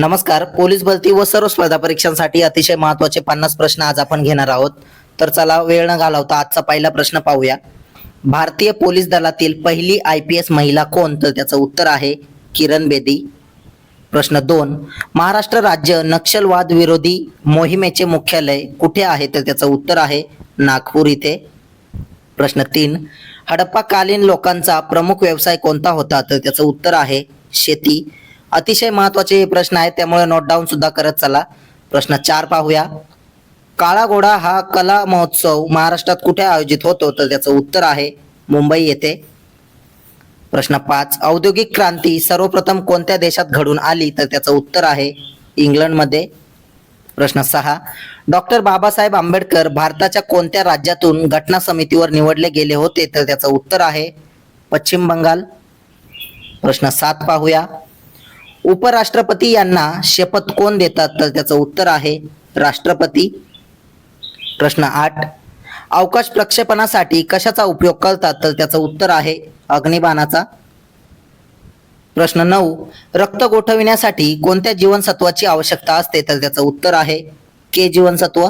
नमस्कार. पोलीस भरती व सर्व स्पर्धा परीक्षांसाठी अतिशय महत्त्वाचे पन्नास प्रश्न आज आपण घेणार आहोत. तर चला वेळ न घालवता आजचा पहिला प्रश्न पाहूया. भारतीय पोलीस दलातील पहिली आय पी एस महिला कोण? तर त्याचं उत्तर आहे किरण बेदी. प्रश्न दोन. महाराष्ट्र राज्य नक्षलवाद विरोधी मोहिमेचे मुख्यालय कुठे आहे? तर त्याचं उत्तर आहे नागपूर इथे. प्रश्न तीन. हडप्पाकालीन लोकांचा प्रमुख व्यवसाय कोणता होता? तर त्याचं उत्तर आहे शेती. अतिशय महत्त्वाचे प्रश्न आहेत त्यामुळे नोट डाऊन सुद्धा करत चला. प्रश्न चार पाहूया. काळा घोडा हा कला महोत्सव महाराष्ट्रात कुठे आयोजित होतो? तर त्याचं उत्तर आहे मुंबई येथे. प्रश्न पाच औद्योगिक क्रांती सर्वप्रथम कोणत्या देशात घडून आली? तर त्याचं उत्तर आहे इंग्लंडमध्ये. प्रश्न सहा डॉक्टर बाबासाहेब आंबेडकर भारताच्या कोणत्या राज्यातून घटना समितीवर निवडले गेले होते? तर त्याचं उत्तर आहे पश्चिम बंगाल. प्रश्न सात पाहूया. उपराष्ट्रपती यांना शपथ कोण देतात? तर त्याचं उत्तर आहे राष्ट्रपती. प्रश्न आठ. अवकाश प्रक्षेपणासाठी कशाचा उपयोग करतात? तर त्याचं उत्तर आहे अग्निबाणाचा. प्रश्न नऊ. रक्त गोठविण्यासाठी कोणत्या जीवनसत्वाची आवश्यकता असते? तर त्याचं उत्तर आहे के जीवनसत्व.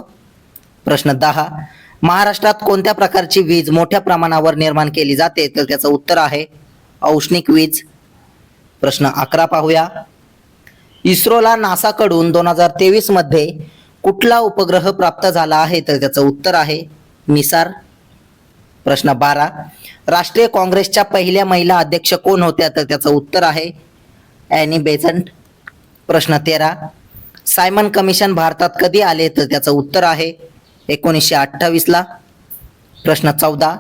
प्रश्न दहा. महाराष्ट्रात कोणत्या प्रकारची वीज मोठ्या प्रमाणावर निर्माण केली जाते? तर त्याचं उत्तर आहे औष्णिक वीज. प्रश्न अकरा पाहूया. इस्रोला नासाकडून दोन हजार तेवीसमध्ये कुठला उपग्रह प्राप्त झाला आहे? तर त्याचं उत्तर आहे निसार प्रश्न बारा. राष्ट्रीय काँग्रेसच्या पहिल्या महिला अध्यक्ष कोण होत्या? तर त्याचं उत्तर आहे ॲनी बेझंट. प्रश्न तेरा. सायमन कमिशन भारतात कधी आले? तर त्याचं उत्तर आहे एकोणीसशे अठ्ठावीसला प्रश्न चौदा.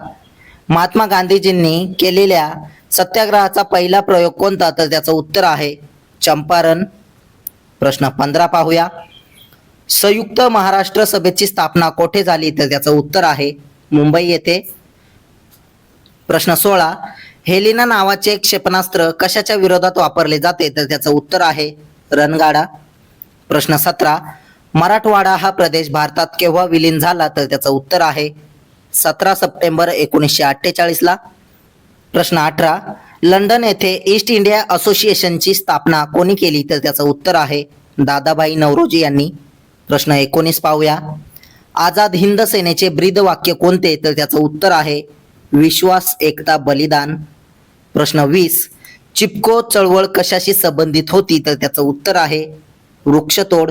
महात्मा गांधीजींनी केलेल्या सत्याग्रहाचा पहिला प्रयोग कोणता? तर त्याचं उत्तर आहे चंपारण. प्रश्न पंधरा पाहूया. संयुक्त महाराष्ट्र सभेची स्थापना कोठे झाली? तर त्याचं उत्तर आहे मुंबई येथे. प्रश्न सोळा. हेलिना नावाचे क्षेपणास्त्र कशाच्या विरोधात वापरले जाते? तर त्याचं उत्तर आहे रणगाडा. प्रश्न सतरा. मराठवाडा हा प्रदेश भारतात केव्हा विलीन झाला? तर त्याचं उत्तर आहे सतरा सप्टेंबर एकोणीसशे अठ्ठेचाळीसला. प्रश्न अठरा. लंडन येथे ईस्ट इंडिया असोसिएशनची स्थापना कोणी केली? तर त्याचं उत्तर आहे दादाभाई नवरोजी यांनी. प्रश्न एकोणीस पाहूया. आझाद हिंद सेनेचे ब्रीद वाक्य कोणते? तर त्याचं उत्तर आहे विश्वास एकता बलिदान. प्रश्न वीस. चिपको चळवळ कशाशी संबंधित होती? तर त्याचं उत्तर आहे वृक्षतोड.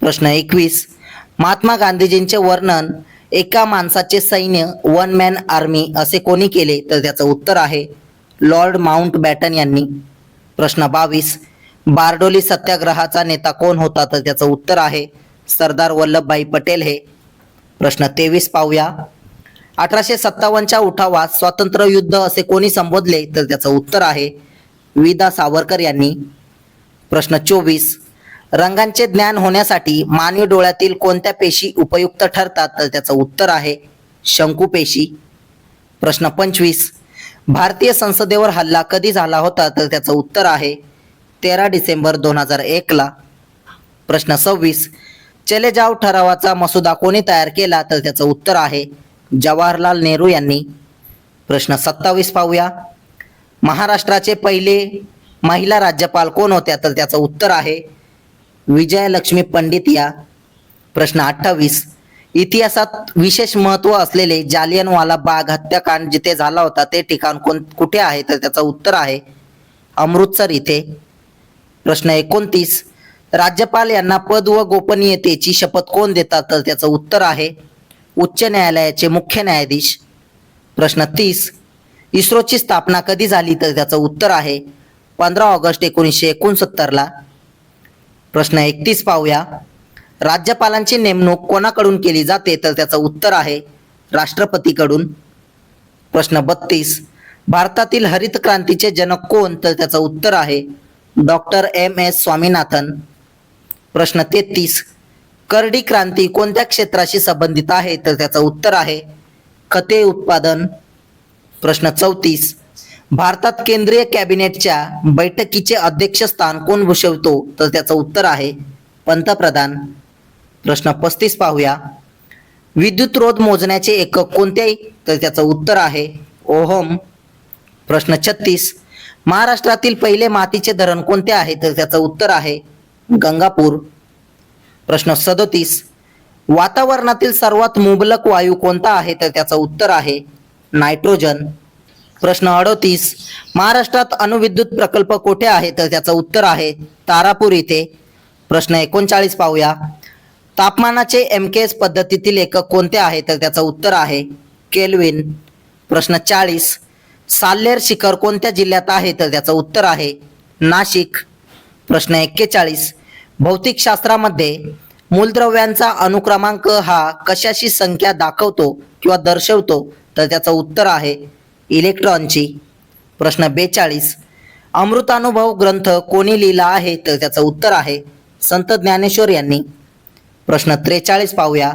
प्रश्न एकवीस. महात्मा गांधीजींचे वर्णन एका माणसाचे सैन्य वन मॅन आर्मी असे कोणी केले तर त्याचं उत्तर आहे लॉर्ड माउंट बॅटन यांनी. प्रश्न बावीस. बारडोली सत्याग्रहाचा नेता कोण होता तर त्याचं उत्तर आहे सरदार वल्लभभाई पटेल हे. प्रश्न तेवीस पाहूया. अठराशे सत्तावन्नच्या उठावात स्वातंत्र्य युद्ध असे कोणी संबोधले तर त्याचं उत्तर आहे विदा सावरकर यांनी. प्रश्न चोवीस. रंगांचे ज्ञान होण्यासाठी मानवी डोळ्यातील कोणत्या पेशी उपयुक्त ठरतात? तर त्याचं उत्तर आहे शंकू पेशी. प्रश्न पंचवीस. भारतीय संसदेवर हल्ला कधी झाला होता? तर त्याचं उत्तर आहे तेरा डिसेंबर दोन हजार एकला प्रश्न सव्वीस. चले जाव ठरावाचा मसुदा कोणी तयार केला? तर त्याचं उत्तर आहे जवाहरलाल नेहरू यांनी. प्रश्न सत्तावीस पाहूया. महाराष्ट्राचे पहिले महिला राज्यपाल कोण होत्या? तर त्याचं उत्तर आहे विजयलक्ष्मी पंडित या प्रश्न अठ्ठावीस. इतिहासात विशेष महत्त्व असलेले जालियनवाला बाग हत्याकांड जिथे झाला होता ते ठिकाण कोण कुठे आहे? तर त्याचं उत्तर आहे अमृतसर इथे. प्रश्न एकोणतीस. राज्यपाल यांना पद व गोपनीयतेची शपथ कोण देतात? तर त्याचं उत्तर आहे उच्च न्यायालयाचे मुख्य न्यायाधीश. प्रश्न तीस. इस्रोची स्थापना कधी झाली? तर त्याचं उत्तर आहे पंधरा ऑगस्ट एकोणीसशे एकोणसत्तरला. प्रश्न एकतीस पाहूया. राज्यपालांची नेमणूक कोणाकडून केली जाते? तर त्याचं उत्तर आहे राष्ट्रपतीकडून. प्रश्न बत्तीस. भारतातील हरित क्रांतीचे जनक कोण? तर त्याचं उत्तर आहे डॉक्टर एम एस स्वामीनाथन. प्रश्न तेहतीस. करडी क्रांती कोणत्या क्षेत्राशी संबंधित आहे? तर त्याचं उत्तर आहे खते उत्पादन. प्रश्न चौतीस. भारतात केंद्रीय कॅबिनेटच्या बैठकीचे अध्यक्षस्थान कोण भूषवतो? तर त्याचं उत्तर आहे पंतप्रधान. प्रश्न पस्तीस पाहूया. विद्युत रोध मोजण्याचे एकक कोणते? तर त्याचं उत्तर आहे ओहम. प्रश्न छत्तीस. महाराष्ट्रातील पहिले मातीचे धरण कोणते आहे? तर त्याचं उत्तर आहे गंगापूर. प्रश्न सदोतीस. वातावरणातील सर्वात मुबलक वायू कोणता आहे? तर त्याचं उत्तर आहे नायट्रोजन. प्रश्न अडोतीस. महाराष्ट्रात अणुविद्युत प्रकल्प कोठे आहे तर त्याचं उत्तर आहे तारापूर इथे. प्रश्न एकोणचाळीस पाहूया. तापमानाचे एम के एस पद्धतीतील एकक कोणते आहे? तर त्याचं उत्तर आहे केल्विन. प्रश्न चाळीस. साल्लेर शिखर कोणत्या जिल्ह्यात आहे? तर त्याचं उत्तर आहे नाशिक. प्रश्न एक्केचाळीस. भौतिकशास्त्रामध्ये मूलद्रव्यांचा अनुक्रमांक हा कशाशी संख्या दाखवतो किंवा दर्शवतो? तर त्याचं उत्तर आहे इलेक्ट्रॉनची? प्रश्न बेचाळीस. अमृतानुभव ग्रंथ कोणी लिहिला आहे? तर त्याचं उत्तर आहे संत ज्ञानेश्वर यांनी. प्रश्न त्रेचाळीस पाहूया.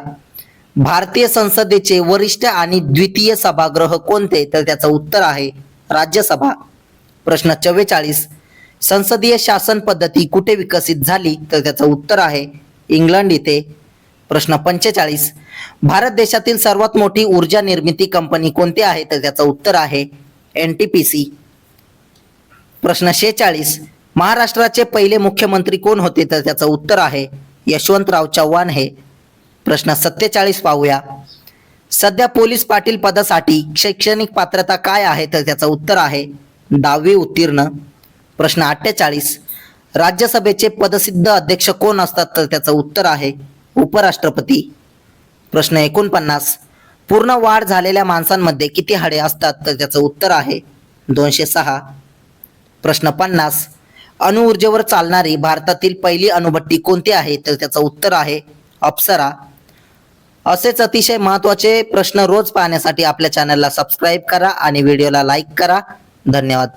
भारतीय संसदेचे वरिष्ठ आणि द्वितीय सभागृह कोणते? तर त्याचं उत्तर आहे राज्यसभा. प्रश्न चव्वेचाळीस. संसदीय शासन पद्धती कुठे विकसित झाली? तर त्याचं उत्तर आहे इंग्लंड इथे. प्रश्न पंचेचाळीस. भारत देशातील सर्वात मोठी ऊर्जा निर्मिती कंपनी कोणती आहे? तर त्याचं उत्तर आहे एन टी पी सी प्रश्न शेचाळीस महाराष्ट्राचे पहिले मुख्यमंत्री कोण होते? तर त्याचं उत्तर आहे यशवंतराव चव्हाण हे. प्रश्न सत्तेचाळीस पाहूया. सध्या पोलीस पाटील पदासाठी शैक्षणिक पात्रता काय आहे? तर त्याचं उत्तर आहे दहावी उत्तीर्ण. प्रश्न अठ्ठेचाळीस. राज्यसभेचे पदसिद्ध अध्यक्ष कोण असतात? तर त्याचं उत्तर आहे उपराष्ट्रपती. प्रश्न एकोणपन्नास. पूर्ण वाढ झालेल्या माणसांमध्ये किती हाडे असतात तर त्याचं उत्तर आहे दोनशे सहा. प्रश्न पन्नास. अणुऊर्जेवर चालणारी भारतातील पहिली अणुभट्टी कोणती आहे तर त्याचं उत्तर आहे अप्सरा. असेच अतिशय महत्त्वाचे प्रश्न रोज पाहण्यासाठी आपल्या चॅनलला सबस्क्राईब करा आणि व्हिडिओला लाईक करा. धन्यवाद.